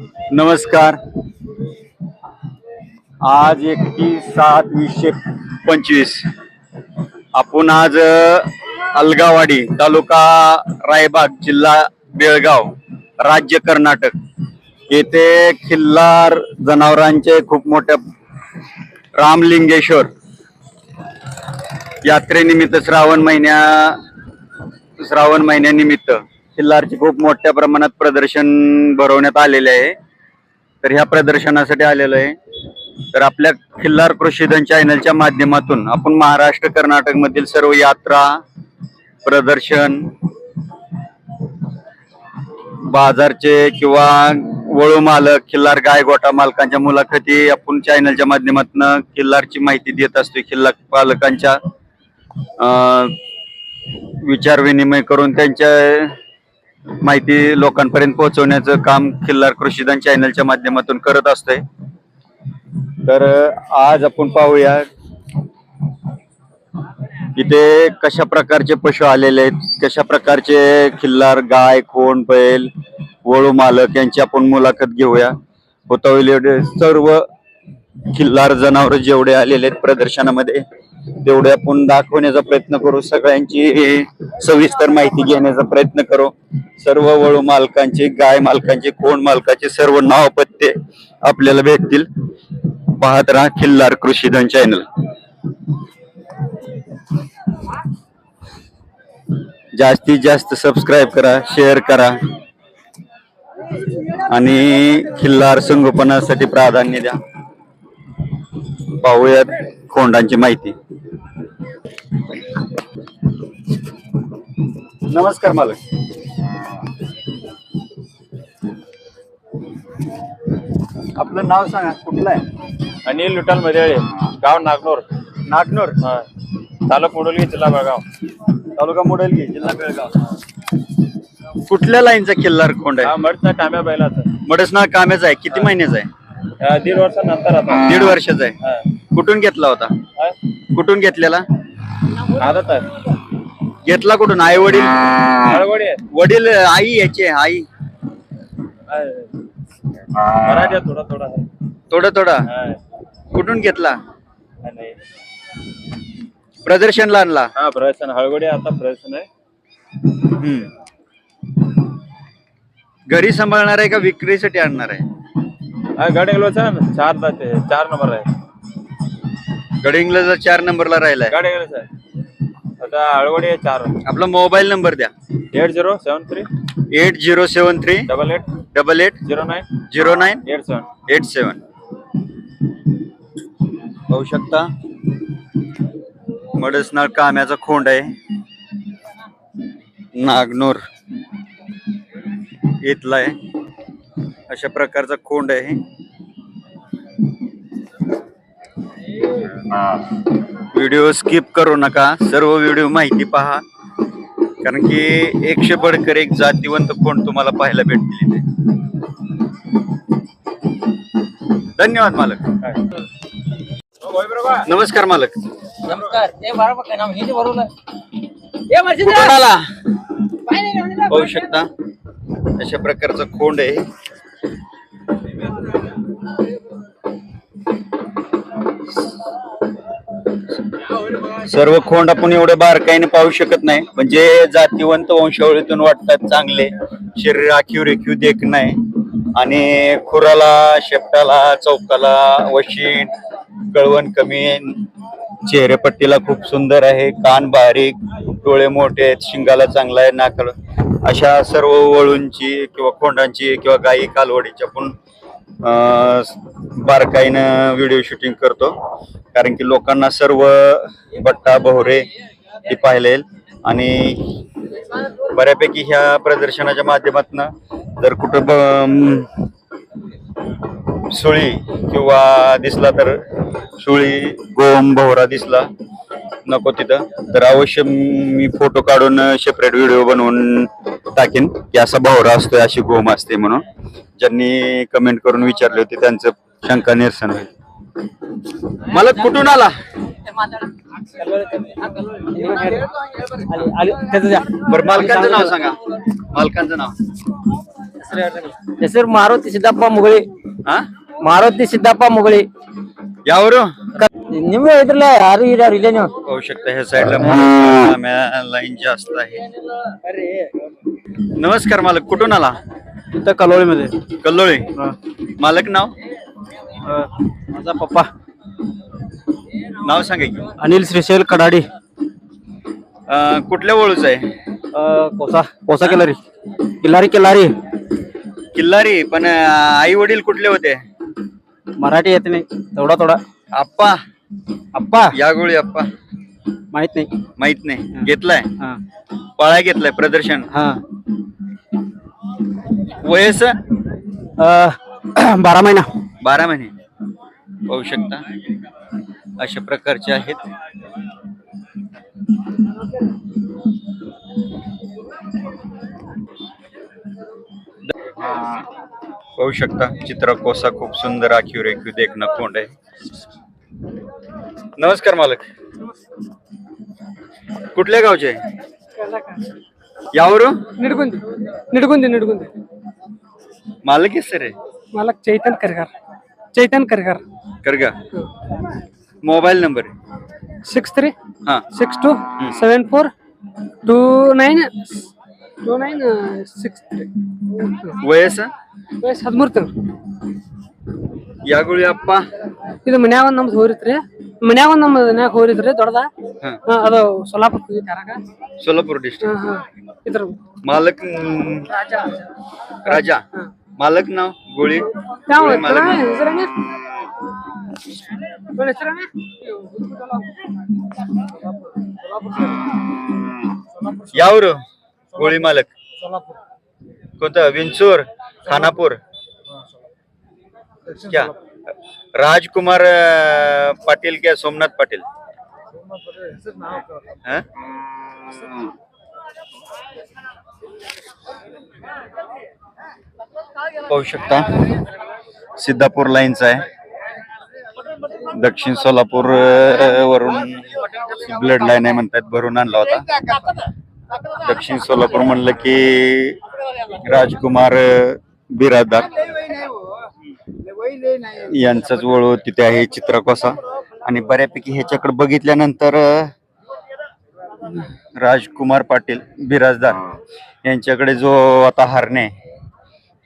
नमस्कार. आज एकतीस सात वीसशे पंचवीस. आपण आज अलगावाडी तालुका रायबाग जिल्हा बेळगाव राज्य कर्नाटक येथे खिल्लार जनावरांचे खूप मोठ्या रामलिंगेश्वर यात्रेनिमित्त श्रावण महिन्या श्रावण महिन्यानिमित्त खिल्लारचे खूप मोठ्या प्रमाणात प्रदर्शन भरवण्यात आलेले आहे. तर ह्या प्रदर्शनासाठी आलेलो आहे. तर आपल्या खिल्लार कृषीधन चॅनलच्या माध्यमातून आपण महाराष्ट्र कर्नाटक मधील सर्व यात्रा प्रदर्शन बाजारचे किंवा वळू मालक खिल्लार गाय गोटा मालकांच्या मुलाखती आपण चॅनलच्या माध्यमातून खिल्लारची माहिती देत असतो खिल्ला पालकांच्या अं, विचार विनिमय करून त्यांच्या माहिती लोकांपर्यंत पोहोचवण्याचं काम खिल्लार कृषीदान चॅनलच्या माध्यमातून करत असतोय. तर आज आपण पाहूया इथे कशा प्रकारचे पशु आलेले आहेत कशा प्रकारचे खिल्लार गाय कोण बैल वळू मालक यांची आपण मुलाखत घेऊया. होता एवढे सर्व खिल्लार जनावर जेवढे आलेले आहेत प्रदर्शनामध्ये तेवढे आपण दाखवण्याचा प्रयत्न करू. सगळ्यांची सविस्तर माहिती घेण्याचा प्रयत्न करू. सर्व वळू मालकांचे गाय मालकांचे कोण मालकाचे सर्व नाव पत्ते आपल्याला भेटतील. पाहत राहा खिल्लार कृषीधन चॅनल. जास्तीत जास्त सबस्क्राईब करा शेअर करा. आणि खिल्लार संगोपनासाठी प्राधान्य द्या. पाहूयात खोंडांची माहिती. नमस्कार मालक. आपलं नाव सांगा कुठलं आहे? अनिल विठ्ठल मदेळे गाव नागनूर. नागनूर? हा. तालुका मुडोली जिल्हा बेळगाव. तालुका मोडलगी जिल्हा बेळगाव. कुठल्या लाईनचा किल्लार खोंड हा आहे मडचा टाम्या बैलाचा. मडसना काम्याचा आहे. किती महिन्याचा आहे? दीड वर्षानंतर आता. दीड वर्षाचा आहे. हा. कुठून घेतला होता? हा? कुठून घेतलेला? आदत आहे घेतला कुठून? आई वडील? हळवडी आहे वडील. आई याचे आई. हा. मराठी आहे थोडा थोडा. आहे. थोडं थोडं. हा. कुठून घेतला? हा, नाही. प्रदर्शनला आणला. हा प्रदर्शन. हळवडी आता प्रदर्शन आहे. हम्म. घरी सांभाळणार आहे का विक्रीसाठी आणणार आहे? हा गडेगलोचा चार जाते चार नंबर आहे. गडिंगला चार नंबरला राहिलाय. आहे आता हळवडी आहे चार. आपला मोबाईल नंबर द्या. Eight zero seven three. Eight zero seven three. Double eight. Double eight. Zero nine. Zero nine. Eight seven. Eight seven. पाहू शकता? मडसनाळ काम्याचा खोंड आहे. नागनूर इथला आहे. अशा प्रकारचा खोंड आहे. व्हिडिओ स्किप करू नका. सर्व व्हिडिओ माहिती पहा. कारण की एकशे बडकर एक जातीवंत खोंड तुम्हाला पाहायला भेटतील इथे? धन्यवाद मालक. नमस्कार मालक. नमस्कार. ए बरोबर काय नाव? हिंदी बरोबर ए मर्जी कुठून आला? पाहू शकता. अशा प्रकारचा खोंड आहे. सर्व खोंड आपण एवढे बारकाईने पाहू शकत नाही. म्हणजे जातीवंत वंशावळीतून वाटतात चांगले. शरीर आखीव रेखीव देख नाही. आणि खुराला शेपटाला चौकाला वशीण कळवण कमी. चेहरेपट्टीला खूप सुंदर आहे. कान बारीक डोळे मोठे आहेत. शिंगाला चांगला आहे. नाकाला. अशा सर्व वळूंची किंवा खोंडांची किंवा गायी कालवडीची आपण बारकाईनं व्हिडिओ शूटिंग करतो. कारण की लोकांना सर्व बट्टा बहोरे हे पाहिले. आणि बऱ्यापैकी ह्या प्रदर्शनाच्या माध्यमातून जर कुठं ब- सुळी किंवा दिसला तर सुळी गोम भोवरा दिसला नको तिथं. तर अवश्य मी फोटो काढून सेपरेट व्हिडिओ बनवून टाकेन की असा भावरा असतोय अशी गोम असते म्हणून. ज्यांनी कमेंट करून विचारले होते त्यांचं शंका निरसन होईल. मला कुठून आला? बर मालकांचं नाव सांगा. मालकांचं नाव. सर मारुती सिद्धाप्पा मुगळे. हा? मारुती सिद्धाप्पा मुगळे. यावर ನಿಮ್ಗೆ ಇದ್ರಲ್ಲ ಯಾರು ಇದಾರ ಇಲ್ಲೇ ನೀವು पाहू शकता ह्या साईडला लाईन जास्त आहे नमस्कार मालक कुठून आला इथं कलोळीमध्ये कल्लोळी मालक नाव माझा पप्पा नाव सांगा की अनिल श्रीशैल कडाडी अं, कुठल्या वळूच आहे कोसा कोसा किल्लारी किल्लारी किल्लारी किल्लारी पण आई वडील कुठले होते मराठी येत नाही तेवढा थोडा आप्पा आप्पा या गोळी आप्पा माहीत नाही. माहीत नाही. घेतलाय. हा. पळाय घेतलाय प्रदर्शन. हा. वयस? अं, बारा महिना. बारा महिने. पाहू शकता. अशा प्रकारचे आहेत. पाहू शकता. चित्र कोसा खूप सुंदर आखीव रेखीव देखणं कोंड आहे. नमस्कार मालक कुठल्या गावचे यावर निडगुंदी निडगुंदी निडगुंदी मालक आहे सर मला चैतन करकर चैतन करकर कर गा मोबाईल नंबर सिक्स थ्री हा six two seven four two nine two nine six ವಯಸ್ಸ ವಯಸ್ಸು ಹದಿಮೂರು ತಿಂಗಳು ಯಾಗುಳಿ ಅಪ್ಪ ಇದು ಮನ್ಯಾಗ ಒಂದು ನಮ್ದು ಹೋರಿತ್ರಿ ಮನ್ಯಾಗ ಒಂದು ನಮ್ಮ ಮನ್ಯಾಗ ಹೋರಿತ್ರಿ ದೊಡ್ಡದ ಹಾ. ಹಾ, ಅದು ಸೊಲ್ಲಾಪುರ ಯಾರಾಗ सोलापूर डिस्ट्रिक्ट ಹಾ ಹಾ ಇದ್ರ मालक हम्म, राजा मालक नाव गोळी ಯಾವ गोळी मालक नाव. ಹೆಸರೇನ ಇವಳ ಹೆಸರೇನ यावर गोळी मालक कोणतं विंचूर खानापूर क्या राजकुमार अं, पाटील क्या सोमनाथ पाटील? हाँ? पाहू शकता. सिद्धापूर लाईनचा आहे. दक्षिण सोलापूर अं, वरून ब्लड लाईन आहे म्हणतात भरून आणला होता. दक्षिण सोलापूर म्हणलं की राजकुमार अं, बिरादार. यांचाच वळू तिथे आहे चित्रकोसा. आणि बऱ्यापैकी ह्याच्याकडे बघितल्यानंतर राजकुमार पाटील बिराजदार यांच्याकडे जो आता हरणे आहे,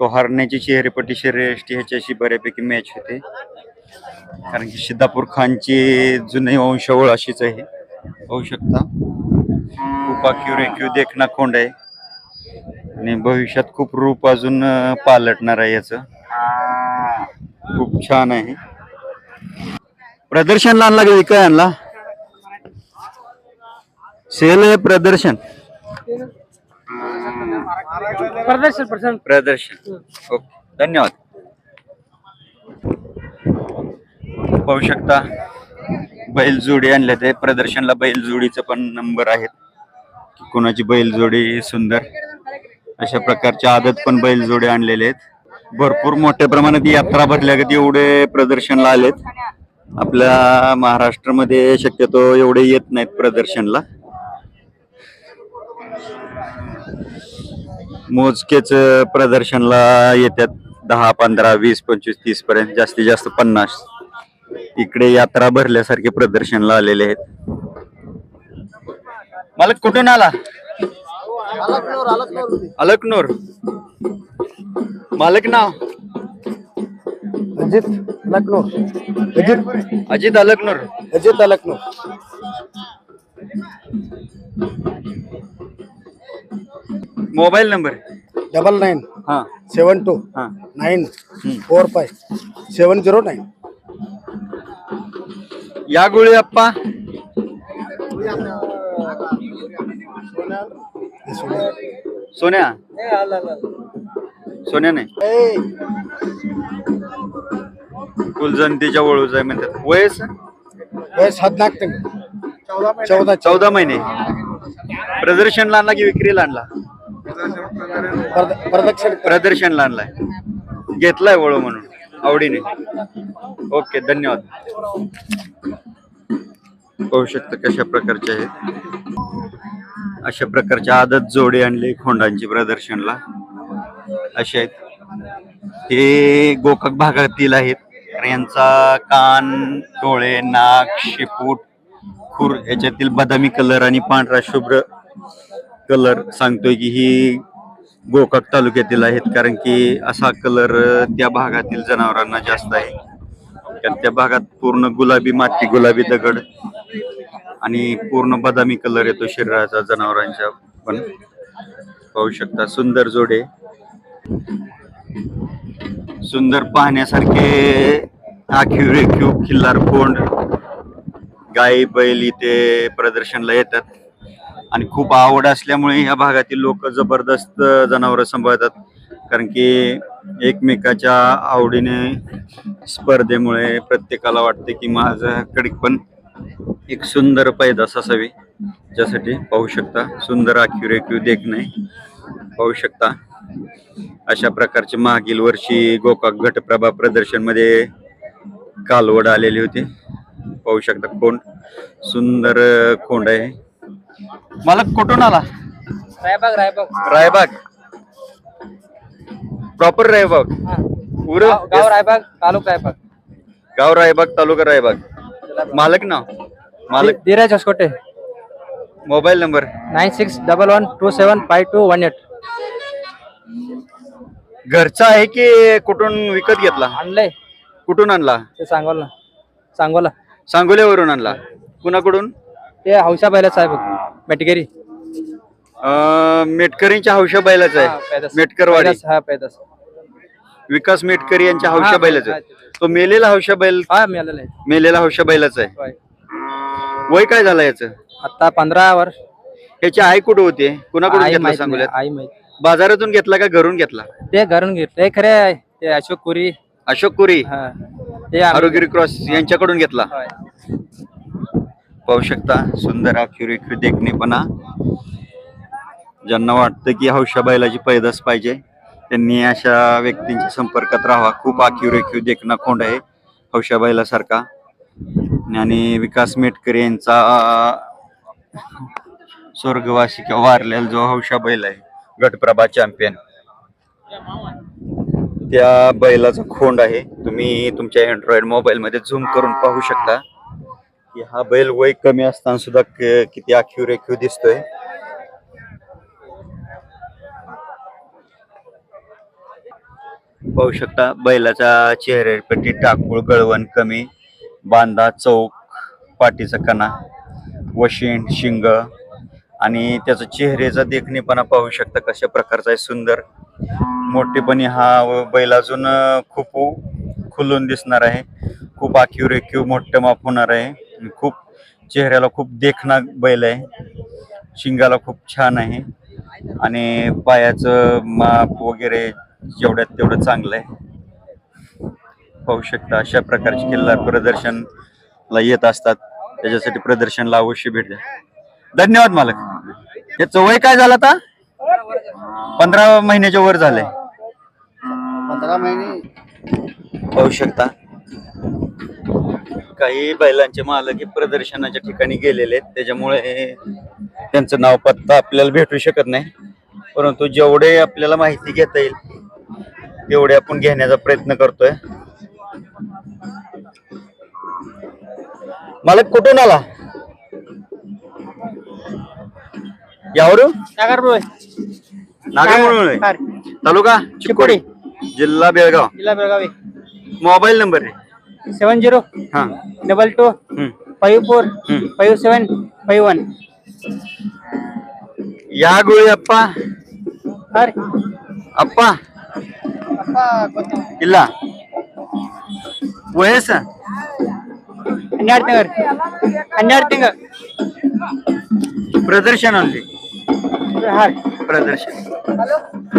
तो हरण्याची चेहरेपट्टी शरीरयष्टी ह्याच्याशी बऱ्यापैकी मॅच होते. कारण की सिद्धापूर खानची जुनी वंशावळ अशीच आहे. पाहू शकता. खूप आखीव रेखीव देखना खोंड आहे. आणि भविष्यात खूप रूप अजून पालटणार आहे याच. खूप छान आहे. प्रदर्शनला आणला की विकाय आणला सेल आहे प्रदर्शन. प्रदर्शन प्रदर्शन. ओके धन्यवाद. पाहू शकता बैलजोडी आणल्या ते. प्रदर्शनला बैलजोडीचं पण नंबर आहेत. कोणाची बैलजोडी सुंदर. अशा प्रकारच्या आदत पण बैलजोडी आणलेले आहेत. भरपूर मोठ्या प्रमाणात यात्रा भरल्या गती एवढे प्रदर्शनला आलेत. आपल्या महाराष्ट्रामध्ये शक्यतो एवढे येत नाहीत प्रदर्शनला. मोजकेच प्रदर्शनला येतात दहा पंधरा वीस पंचवीस तीस पर्यंत जास्तीत जास्त पन्नास. इकडे यात्रा भरल्यासारखे प्रदर्शनला आलेले आहेत. मला कुठून आला? अलकनूर मालक नाव? Ajit Lucknow Ajit? Ajit Alkanur. Ajit Lucknow mobile number? Double nine. हा. Seven two. हा. Nine. Four five. Seven zero nine. या गोळी अप्पा. सोन्या? सोन्या नाही? कुलजंतीच्या वळूच आहे म्हणतात. वयस? वयस हदनाक चौदा चौदा चौदा महिने. प्रदर्शनला आणला की विक्रीला आणला प्रद- प्रदक्षिण प्रदर्शनला आणलाय घेतलाय वळू म्हणून आवडीने. ओके धन्यवाद. पाहू शकता कशा प्रकारचे आहेत. अशा प्रकारच्या आदत जोडे आणले खोंडांची प्रदर्शनला. असे आहेत. हे गोकाक भागातील आहेत. यांचा कान डोळे नाक शेपूट खूर याच्यातील बदामी कलर आणि पांढरा शुभ्र कलर सांगतोय की ही गोकाक तालुक्यातील आहेत. कारण की असा कलर त्या भागातील जनावरांना जास्त आहे. कारण त्या भागात पूर्ण गुलाबी माती गुलाबी दगड आणि पूर्ण बदामी कलर येतो शरीराचा जनावरांच्या पण. पाहू शकता सुंदर जोडे. सुंदर पाहण्यासारखे आखीव रेखीव खिल्लार कोंड गाई बैल इथे प्रदर्शनला येतात. आणि खूप आवड असल्यामुळे या भागातील लोक जबरदस्त जनावरं सांभाळतात. कारण की एकमेकाच्या आवडीने स्पर्धेमुळे प्रत्येकाला वाटते की माझ्याकडे पण एक सुंदर पैदास असावी ज्यासाठी पाहू शकता सुंदर आखीव रेखीव देखणे पाहू शकता. अशा प्रकारचे मागील वर्षी गोकाक घटप्रभा प्रदर्शनमध्ये कालवड आलेली होती. पाहू शकता कोंड सुंदर कोंड आहे. मला कुठून आला? रायबाग रायबाग. रायबाग. प्रॉपर रायबाग. उर. गाव गाव रायबाग तालुका रायबाग. गाव रायबाग तालुका रायबाग. मालक नाव? मालक Dheeraj Hosakote. Mobile number. Nine six double one two seven five two one eight. घरचा आहे की कुठून विकत घेतला? आणलंय. कुठून आणला? ते सांगोला. सांगोला. सांगोल्यावरून आणला. कुणाकडून? ते हौशा बैला साहेब मेटगिरी अं, मेटकरींच्या हौशा बैलाचा हा, आहे पैदास. मेटकरवाडी. पैदास, हा पैदास. विकास मेटकरी यांच्या हौशा हा, बैलाचा हा. आहे. तो मेलेला हौशा बैल हा मिळालेलं आहे. मेलेला हौशा बैलाचा आहे. होय. वय काय झालं याचं? आता पंधरा वर्ष. याची आई कुठे होते? कुणाकडून आई घेतला माहीत नाही, सांगोल्यात आई माहीत बाजारातून घेतला का घरून घेतला? ते घरून घेतले. खरे ते अशोक कुरी. अशोक कुरी? हा. ते आरोग्य क्रॉस यांच्याकडून घेतला? होय. पाहू शकता सुंदर रेखीव देखणेपणा. ज्यांना वाटतं की हौशा बैलाची पैदास पाहिजे त्यांनी अशा व्यक्तींच्या संपर्कात राहावा. खूप रेखीव देखणा खोंड आहे हौशा बैलासारखा. आणि विकास मेटकर यांचा स्वर्गवासी किंवा वारलेला जो हौशा बैल आहे गटप्रभा चॅम्पियन त्या बैलाचा खोंड आहे. तुम्ही तुमच्या अँड्रॉइड मोबाईल मध्ये झूम करून पाहू शकता. की हा बैल वय कमी असताना सुद्धा किती आखीव रेखीव दिसतोय. पाहू शकता बैलाचा चेहऱ्यापट्टी टाकूळ गळवण कमी. बांधा चौक पाठीचा कणा वशिंड शिंग आणि त्याचा चेहऱ्याचा देखणेपणा पाहू शकता कशा प्रकारचा आहे सुंदर. मोठेपणी हा बैल अजून खूप खुलून दिसणार आहे. खूप आखीव रेखीव मोठं माप होणार आहे. खूप चेहऱ्याला खूप देखणा बैल आहे. शिंगाला खूप छान आहे. आणि पायाचं माप वगैरे जेवढ्यात तेवढं चांगलं आहे. पाहू शकता. अशा प्रकारचे किल्लार प्रदर्शनला येत असतात. त्याच्यासाठी प्रदर्शनला अवश्य भेट द्या. धन्यवाद मालक. याचं वय काय झालं आता? पंधरा महिन्याच्या वर झालंय. पंधरा महिने. पाहू शकता. काही बैलांचे मालक हे प्रदर्शनाच्या ठिकाणी गेलेले आहेत. त्याच्यामुळे त्यांचं नाव पत्ता आपल्याला भेटू शकत नाही. परंतु जेवढे आपल्याला माहिती घेता येईल तेवढे आपण घेण्याचा प्रयत्न करतोय. मालक कुठून आला यावरून नागामुळे तालुका चिकोडी जिल्हा बेळगाव जिल्हा बेळगावी मोबाईल नंबर आहे सेवन झिरो हा डबल टू हम्म. फाईव्ह फोर हम्म. फाईव्ह सेवन फाईव्ह वन या गोळी अप्पा अरे अप्पा ಇಲ್ಲ ವಯಸ್ಸ ಹನ್ನೆರಡು ತಿಂಗಳು ಹನ್ನೆರಡು ತಿಂಗಳು प्रदर्शन आणले ಹಾಂ प्रदर्शन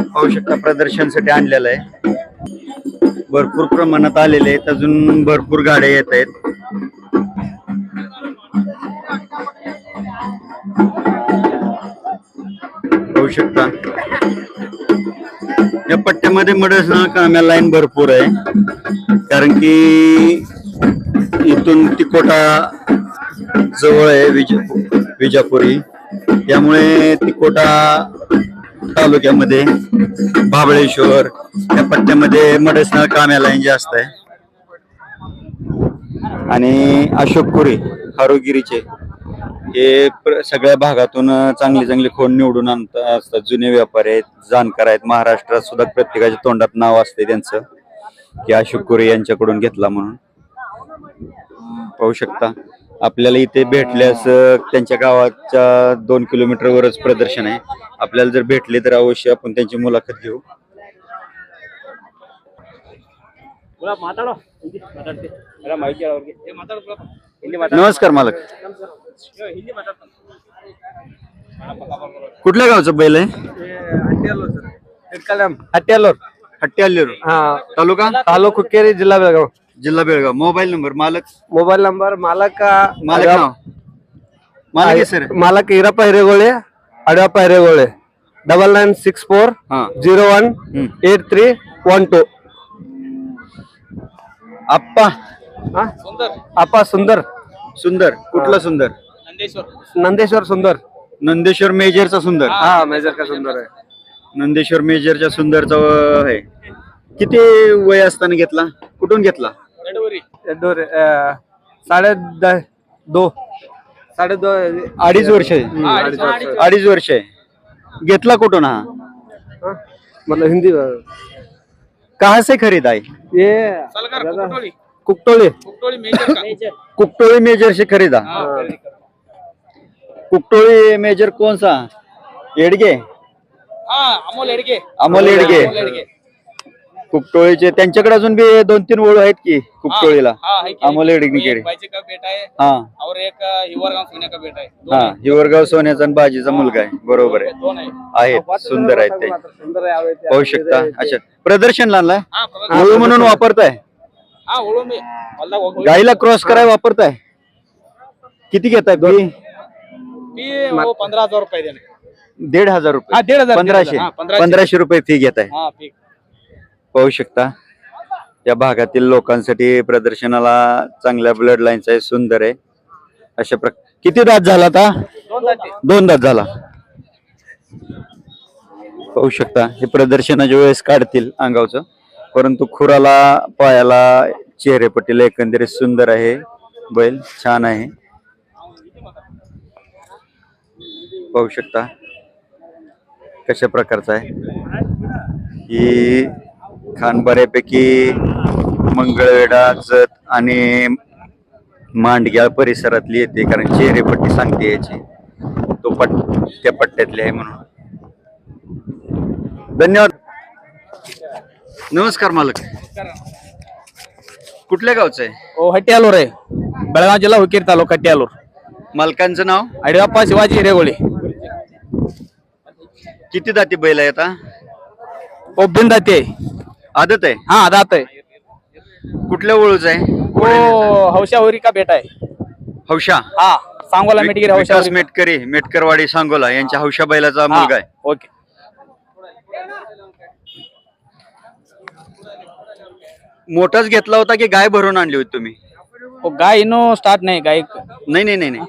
पाहू शकता प्रदर्शनसाठी आणलेलं आहे भरपूर प्रमाणात आलेले आहेत अजून भरपूर गाड्या येत आहेत पाहू शकता या पट्ट्यामध्ये मडस काम्या लाईन भरपूर आहे कारण की इथून तिकोटा जवळ आहे विजा विजापुरी. त्यामुळे तिकोटा तालुक्यामध्ये बाबळेश्वर या पट्ट्यामध्ये मडसनाळ काम्याला जास्त आहे. आणि अशोक कुरे हारोगिरीचे हे सगळ्या भागातून चांगले चांगले खोड निवडून आणत असतात. जुने व्यापारी आहेत जाणकार आहेत महाराष्ट्रात सुद्धा प्रत्येकाच्या तोंडात नाव असते त्यांचं की अशोक कुरे यांच्याकडून घेतला म्हणून. पाहू शकता. आपल्याला इथे भेटल्यास त्यांच्या गावाच्या दोन किलोमीटरवरच प्रदर्शन आहे. आपल्याला जर भेटले तर अवश्य आपण त्यांची मुलाखत घेऊ. नमस्कार मालक. कुठल्या गावचं बैल आहे? हट्ट्यालोर तालुका? तालुका केरी जिल्हा बेळगाव. जिल्हा बेळगाव. मोबाईल नंबर मालक? मोबाईल नंबर मालक मालक नाव? मालक सर मालक Hirappa Hiregole Adavappa Hiregole double nine six four zero one eight three one two आप्पा. हा? आप्पा सुंदर. सुंदर. कुठला सुंदर? नंदेश्वर. सुंदर. नंदेश्वर मेजरचा सुंदर. हा मेजर का सुंदर आहे. नंदेश्वर मेजरच्या सुंदरचा हे. आहे किती वय असताना घेतला? कुठून घेतला? साडे दो साडे दो अडीच वर्ष अडीच वर्ष. घेतला कुठून हा हा? हिंदी कहा से खरीद आहे कुकटोळी कुकटोळी मेजर का से खरीदा कुकटोळी मेजर कोणसा एडगे अमोल येडगे अमोल येडगे कुकटोळीचे त्यांच्याकडे अजून बी दोन तीन ओळू आहेत की कुकटोळीला अमोल येडगे बाईचे का बेटा है हा. और एक हिवरगाव सोने का बेटा है हा हिवरगाव सोन्याचा आणि बाजीचा मुलगा आहे. बरोबर आहे. दोन है आहेत सुंदर आहेत ते. पाहू शकता. अच्छा. प्रदर्शन हाँ प्रगत- ओळू म्हणून वापरताय? हाँ ओळू में. गाईला क्रॉस कराय वापरताय? किती घेताय फी वो पंद्रह हजार देने दीड हजार हाँ रुपये हजार पंधराशे. हाँ पंधराशे. रुपये फी घेताय. हाँ ठीक पाहू शकता. या भागातील लोकांसाठी प्रदर्शनाला चांगल्या ब्लड लाईन्स आहे सुंदर आहे. अशा प्रकार किती दात झाला आता? दोन दोन दात झाला. पाहू शकता हे प्रदर्शनाच्या वेळेस काढतील अंगावचं. परंतु खुराला पायाला चेहरेपट्टीला एकंदरीत सुंदर आहे. बैल छान आहे. पाहू शकता कशा प्रकारचा आहे. ही खान बऱ्यापैकी मंगळवेढा जत आणि मांडग्या परिसरातली येते कारण चेहरेपट्टी सांगते याची. तो पट त्या पट्ट्यातली आहे म्हणून. धन्यवाद. नमस्कार मालक. कुठल्या गावचं आहे? वो हट्ट्यालूर है बेळगाव जिल्हा हुकीर तालुका हट्ट्यालूर मालकांचं नाव? अडियप्पा शिवाजी हिरेगोळी. किती दाती बैल आहे आता वो बिन जाती है आदत आहे? हाँ आदात है कुठल्या ओळूच आहे? वो हौशा होरी का बेटा है हौशा? हाँ सांगोला मेटगिरी हौशा विकास मेटकरी मेटकरवाडी सांगोला यांच्या हौशा बैलाचा मुलगा आहे. हाँ, ओके. मोठाच घेतला होता की गाय भरून आणली होती तुम्ही? वो गाय इनो स्टार्ट नहीं गाय नाही नाही नाही नाही.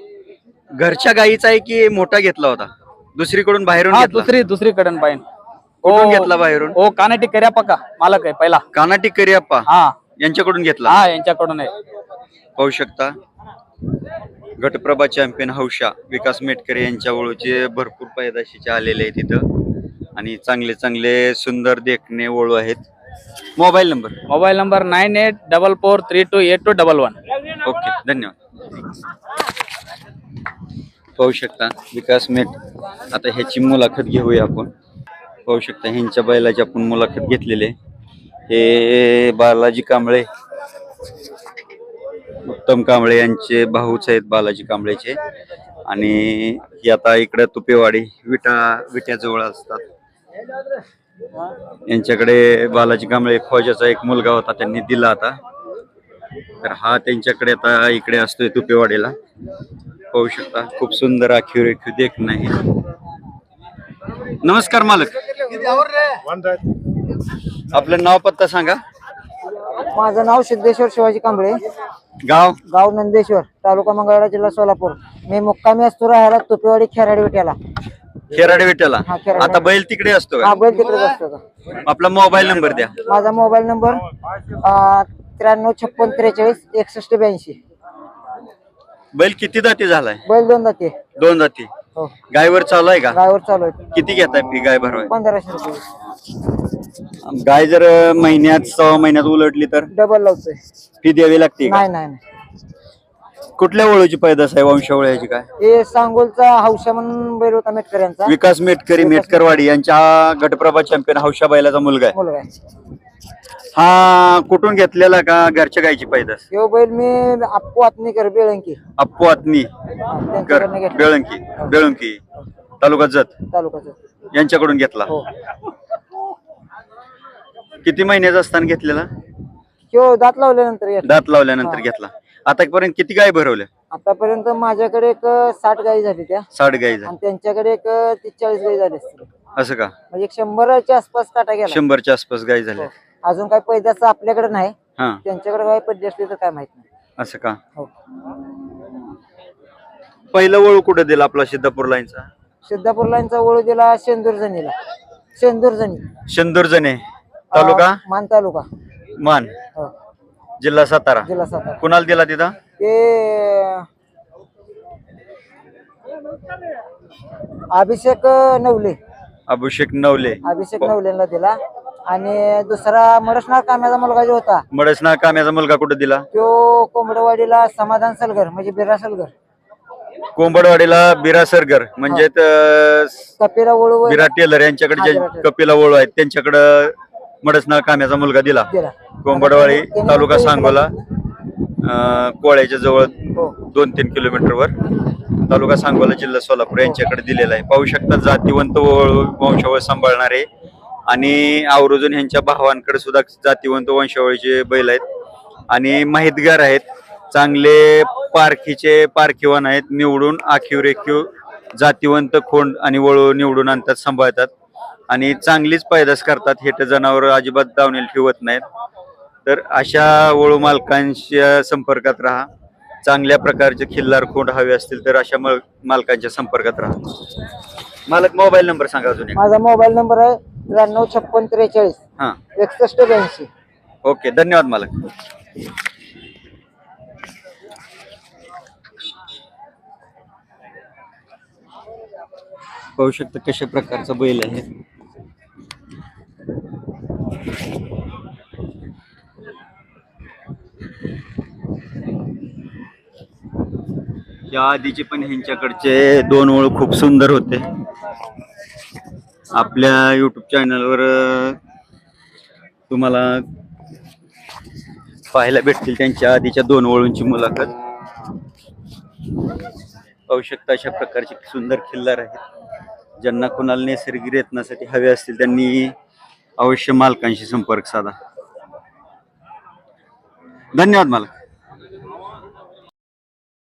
घरच्या गायीचा आहे की मोठा घेतला होता? दुसरीकडून बाहेरून हाँ घेतला? दुसरी दुसरी कडन पाहिन कुठून घेतला बाहेरून? वो कानाटी कर्या पक्का मालक आहे पहिला. कानाटी करियप्पा हा. यांच्याकडून घेतला? हा यांच्याकडून आहे. पाहू शकता. गटप्रभा चॅम्पियन हौशा विकास मेटकरे यांच्या ओळूचे भरपूर पायदाशीचे आलेले आहेत तिथं आणि चांगले चांगले सुंदर देखणे ओळू आहेत. Mobile number? Mobile number nine eight double four three two eight two double one. Okay धन्यवाद. पाहू शकता विकास मेट. आता ह्याची मुलाखत घेऊया आपण. पाहू शकता ह्यांच्या बैलाची आपण मुलाखत घेतलेली हे बालाजी कांबळे उत्तम कांबळे यांचे भाऊच आहेत बालाजी कांबळेचे. आणि ही आता इकडे तुपेवाडी विटा विट्याजवळ असतात. यांच्याकडे बालाजी कांबळे फौजाचा एक मुलगा होता त्यांनी दिला आता. तर हा त्यांच्याकडे आता इकडे असतोय तुपेवाडीला. पाहू शकता खूप सुंदर आखीव रेखीव देख नाही नमस्कार मालक. आपलं नाव पत्ता सांगा. माझं नाव सिद्धेश्वर शिवाजी कांबळे. गाव? गाव नंदेश्वर तालुका मंगळवेढा जिल्हा सोलापूर. मी मुक्कामी असतो राहायला तुपेवाडी खेराडी विट्याला. खेराडे विठ्ठला हा, खेराडे. आता बैल तिकडे असतो हा का बैल तिकडेच असतो का? आपला मोबाईल नंबर द्या. माझा मोबाईल नंबर त्र्याण्णव छप्पन त्रेचाळीस एकसष्ट ब्याऐंशी. बैल किती दाती झालाय? बैल दोन जाते. दोन दाती हो. गायवर चालू आहे का? गायवर चालू आहे. किती घेताय फी गाय भरवाय पंधराशे रुपये. गाय जर महिन्यात सहा महिन्यात उलटली तर? डबल लावतोय. फी द्यावी लागते का? नाही नाही नाही. कुठल्या ओळूची पैदास आहे? वंशावळ्याची काय? हे सांगोलचा हौशा म्हणून बैल होता मेटकर यांचा विकास मेटकरी मेटकरवाडी यांच्या हा गटप्रभा चॅम्पियन हौशा बैलाचा मुलगा आहे. मुलगा आहे. हा कुठून घेतलेला का घरच्या गायची पैदास? ह्यो बैल मी अप्पू आत्मीकर बेळंकी. अप्पू आत्मी कर त्यांच्याकडनं घेतला. बेळंकी बेळंकी. तालुका जत. तालुक्याचा यांच्याकडून घेतला. हो. किती महिन्याचा असताना घेतलेला? दात लावल्यानंतर घेतला. दात लावल्यानंतर घेतला. आतापर्यंत किती गाय भरवल्या? आतापर्यंत माझ्याकडे एक साठ गायी झाली त्या. साठ गाय आणि त्यांच्याकडे एक तीस चाळीस गायी झाली असतील. असं का? म्हणजे एक शंभराच्या आसपास काटा गेला. शंभरच्या आसपास गाय झाल्या. हो. अजून काय पैदाचं आपल्याकडे नाही. हा. त्यांच्याकडे काय पडली असली तर काय माहीत नाही. असं का? हो. पहिलं वळू कुठं दिला आपला सिद्धापूर लाईनचा? सिद्धापूर लाईनचा ओळू दिला शेंदूर जणीला शेंदूर जणी शंदूर जने तालुका मान तालुका. मान. हो. जिल्हा सातारा. जिल्हा सातारा. कुणाला दिला तिथं? ते अभिषेक नवले. अभिषेक नवले. अभिषेक नवलेला दिला. आणि दुसरा मरसनाथ काम्याचा मुलगा जो होता मडसना काम्याचा मुलगा कुठं दिला? तो कोंबडवाडीला समाधान सलगर म्हणजे बिरा सलगर. कोंबडवाडीला बिरा सरगर म्हणजे कपिला ओळू बिरा टेलर यांच्याकडे जे. कपिला ओळू आहेत त्यांच्याकडं मडसना काम्याचा मुलगा दिला. दिला. कोंबडवाडी तालुका सांगोला अं, कोळ्याच्या जवळ हो. दोन तीन किलोमीटरवर तालुका सांगोला जिल्हा सोलापूर यांच्याकडे दिलेला आहे. पाहू शकता जातीवंत वळ- वंशावळ सांभाळणारे आणि आवरोजून ह्यांच्या भावांकडे सुद्धा जातीवंत वंशावळीचे बैल आहेत. आणि माहितगार आहेत. चांगले पारखीचे पारखीवान आहेत. निवडून आखीव रेखीव जातीवंत खोंड आणि वळू निवडून आणतात सांभाळतात. आणि चांगलीच पैदास करतात. हेट जनावर अजिबात दावणीला ठेवत नाहीत. तर अशा वळू मालकांच्या संपर्कात राहा. चांगल्या प्रकारचे खिल्लार खोंड हवे असतील तर अशा मालकांच्या संपर्कात राहा. मालक मोबाईल नंबर सांगा अजून माझा मोबाईल नंबर आहे त्र्याण्णव छप्पन त्रेचाळीस. हा. एकसष्ट ब्याऐंशी. ओके धन्यवाद मालक. पाहू शकता कशा प्रकारचा बैल आहे. या आधीचे पण ह्यांच्याकडचे दोन ओळ खूप सुंदर होते. आपल्या युट्यूब चॅनलवर तुम्हाला पाहायला भेटतील त्यांच्या आधीच्या दोन ओळूंची मुलाखत. पाहू शकता अशा प्रकारचे सुंदर खिल्लार आहेत. ज्यांना कोणाला नैसर्गिक रेतनासाठी हवे असतील त्यांनी अवश्य मालकांशी संपर्क साधा. धन्यवाद मालक.